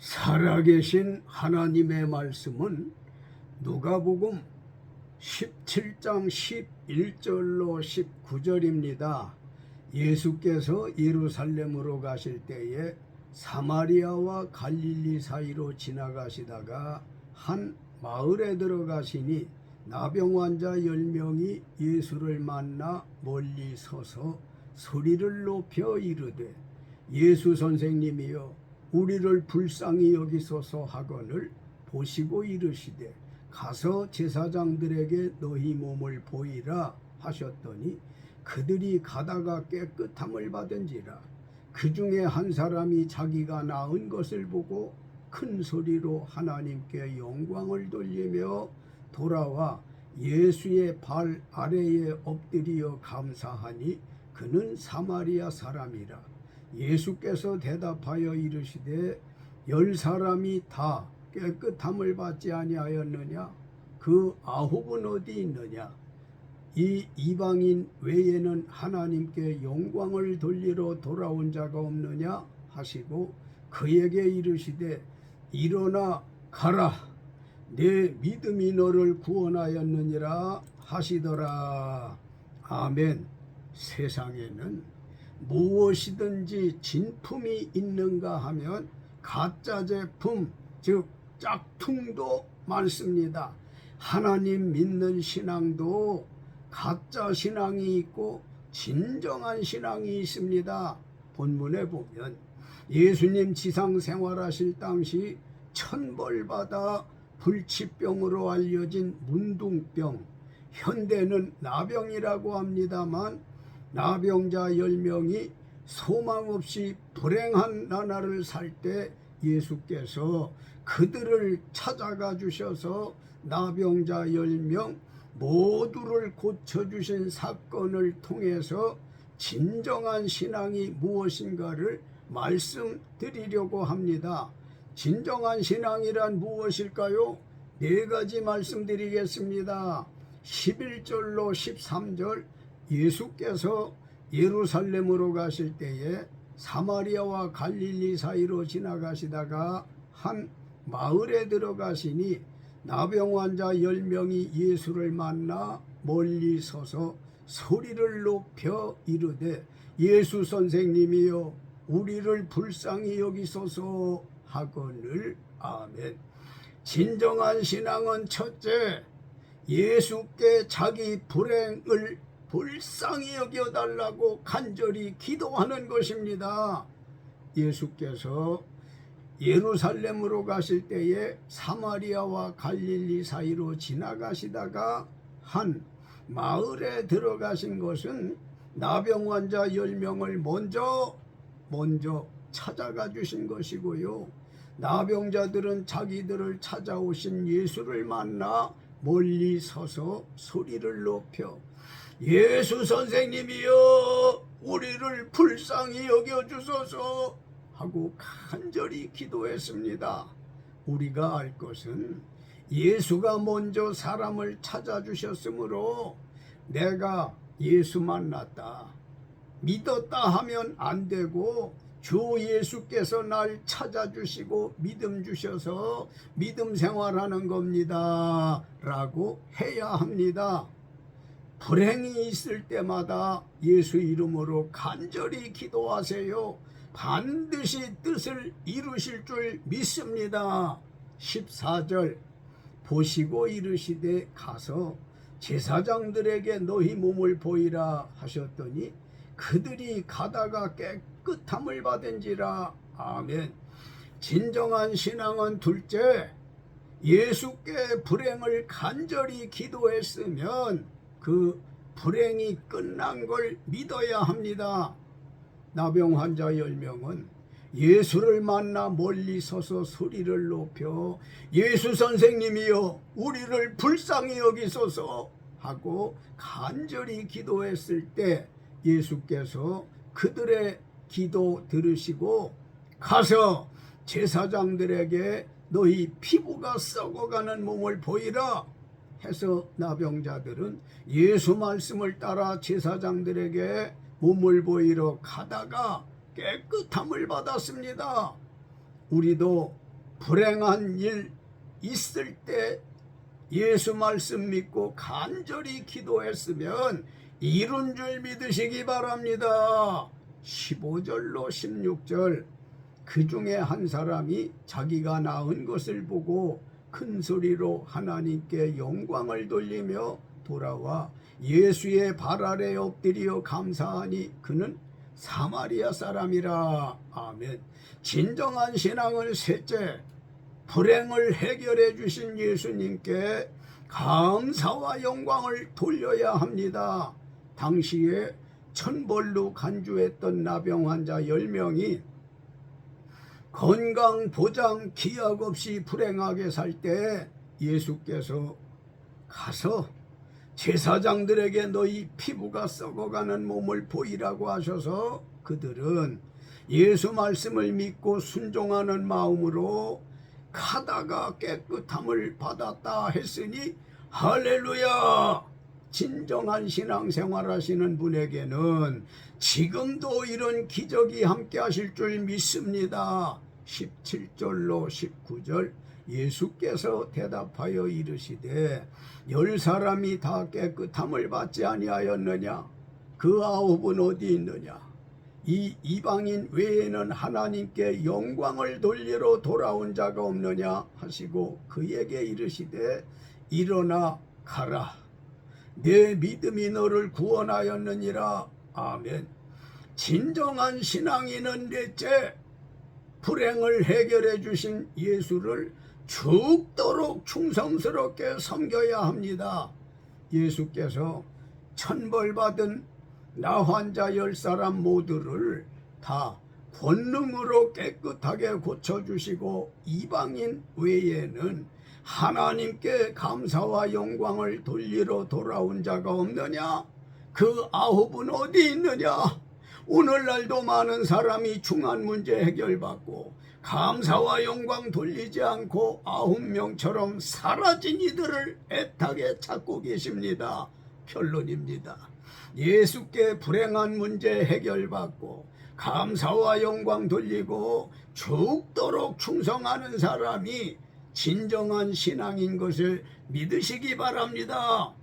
살아계신 하나님의 말씀은 누가복음 17장 11절로 19절입니다. 예수께서 예루살렘으로 가실 때에 사마리아와 갈릴리 사이로 지나가시다가 한 마을에 들어가시니 나병 환자 10명이 예수를 만나 멀리 서서 소리를 높여 이르되 예수 선생님이여 우리를 불쌍히 여기소서 하거늘 보시고 이르시되 가서 제사장들에게 너희 몸을 보이라 하셨더니 그들이 가다가 깨끗함을 받은지라. 그 중에 한 사람이 자기가 낳은 것을 보고 큰 소리로 하나님께 영광을 돌리며 돌아와 예수의 발 아래에 엎드리어 감사하니 그는 사마리아 사람이라 예수께서 대답하여 이르시되 열 사람이 다 깨끗함을 받지 아니하였느냐? 그 아홉은 어디 있느냐? 이 이방인 외에는 하나님께 영광을 돌리러 돌아온 자가 없느냐? 하시고 그에게 이르시되 일어나 가라. 내 믿음이 너를 구원하였느니라 하시더라. 아멘. 세상에는 무엇이든지 진품이 있는가 하면 가짜 제품 즉 짝퉁도 많습니다. 하나님 믿는 신앙도 가짜 신앙이 있고 진정한 신앙이 있습니다. 본문에 보면 예수님 지상 생활하실 당시 천벌받아 불치병으로 알려진 문둥병 현대는 나병이라고 합니다만 나병자 10명이 소망 없이 불행한 나날을 살때 예수께서 그들을 찾아가 주셔서 나병자 10명 모두를 고쳐주신 사건을 통해서 진정한 신앙이 무엇인가를 말씀드리려고 합니다. 진정한 신앙이란 무엇일까요? 네 가지 말씀드리겠습니다. 11절로 13절 예수께서 예루살렘으로 가실 때에 사마리아와 갈릴리 사이로 지나가시다가 한 마을에 들어가시니 나병 환자 열 명이 예수를 만나 멀리 서서 소리를 높여 이르되 예수 선생님이여 우리를 불쌍히 여기소서 하거늘 아멘. 진정한 신앙은 첫째 예수께 자기 불행을 불쌍히 여겨달라고 간절히 기도하는 것입니다. 예수께서 예루살렘으로 가실 때에 사마리아와 갈릴리 사이로 지나가시다가 한 마을에 들어가신 것은 나병 환자 10명을 먼저 먼저 찾아가 주신 것이고요. 나병자들은 자기들을 찾아오신 예수를 만나 멀리 서서 소리를 높여 예수 선생님이여 우리를 불쌍히 여겨 주소서 하고 간절히 기도했습니다. 우리가 알 것은 예수가 먼저 사람을 찾아주셨으므로 내가 예수 만났다. 믿었다 하면 안 되고 주 예수께서 날 찾아주시고 믿음 주셔서 믿음 생활하는 겁니다. 라고 해야 합니다. 불행이 있을 때마다 예수 이름으로 간절히 기도하세요. 반드시 뜻을 이루실 줄 믿습니다. 14절 보시고 이르시되 가서 제사장들에게 너희 몸을 보이라 하셨더니 그들이 가다가 깨끗 함을 받은지라 아멘. 진정한 신앙은 둘째 예수께 불행을 간절히 기도했으면 그 불행이 끝난 걸 믿어야 합니다. 나병 환자 10명은 예수를 만나 멀리 서서 소리를 높여 예수 선생님이여 우리를 불쌍히 여기소서 하고 간절히 기도했을 때 예수께서 그들의 기도 들으시고 가서 제사장들에게 너희 피부가 썩어가는 몸을 보이라 해서 나병자들은 예수 말씀을 따라 제사장들에게 몸을 보이러 가다가 깨끗함을 받았습니다. 우리도 불행한 일 있을 때 예수 말씀 믿고 간절히 기도했으면 이룬 줄 믿으시기 바랍니다. 15절로 16절 그 중에 한 사람이 자기가 낳은 것을 보고 큰 소리로 하나님께 영광을 돌리며 돌아와 예수의 발 아래 엎드려 감사하니 그는 사마리아 사람이라 아멘 진정한 신앙은 셋째 불행을 해결해 주신 예수님께 감사와 영광을 돌려야 합니다. 당시에 천벌로 간주했던 나병 환자 10명이 건강 보장 기약 없이 불행하게 살 때 예수께서 가서 제사장들에게 너희 피부가 썩어가는 몸을 보이라고 하셔서 그들은 예수 말씀을 믿고 순종하는 마음으로 가다가 깨끗함을 받았다 했으니 할렐루야 진정한 신앙생활 하시는 분에게는 지금도 이런 기적이 함께 하실 줄 믿습니다. 17절로 19절 예수께서 대답하여 이르시되 열 사람이 다 깨끗함을 받지 아니하였느냐? 그 아홉은 어디 있느냐? 이 이방인 외에는 하나님께 영광을 돌리러 돌아온 자가 없느냐? 하시고 그에게 이르시되 일어나 가라 내 믿음이 너를 구원하였느니라 아멘 진정한 신앙인은 넷째 불행을 해결해 주신 예수를 죽도록 충성스럽게 섬겨야 합니다. 예수께서 천벌받은 나 환자 열 사람 모두를 다 권능으로 깨끗하게 고쳐주시고 이방인 외에는 하나님께 감사와 영광을 돌리러 돌아온 자가 없느냐? 그 아홉은 어디 있느냐? 오늘날도 많은 사람이 중한 문제 해결받고 감사와 영광 돌리지 않고 아홉 명처럼 사라진 이들을 애타게 찾고 계십니다. 결론입니다. 예수께 불행한 문제 해결받고 감사와 영광 돌리고 죽도록 충성하는 사람이 진정한 신앙인 것을 믿으시기 바랍니다.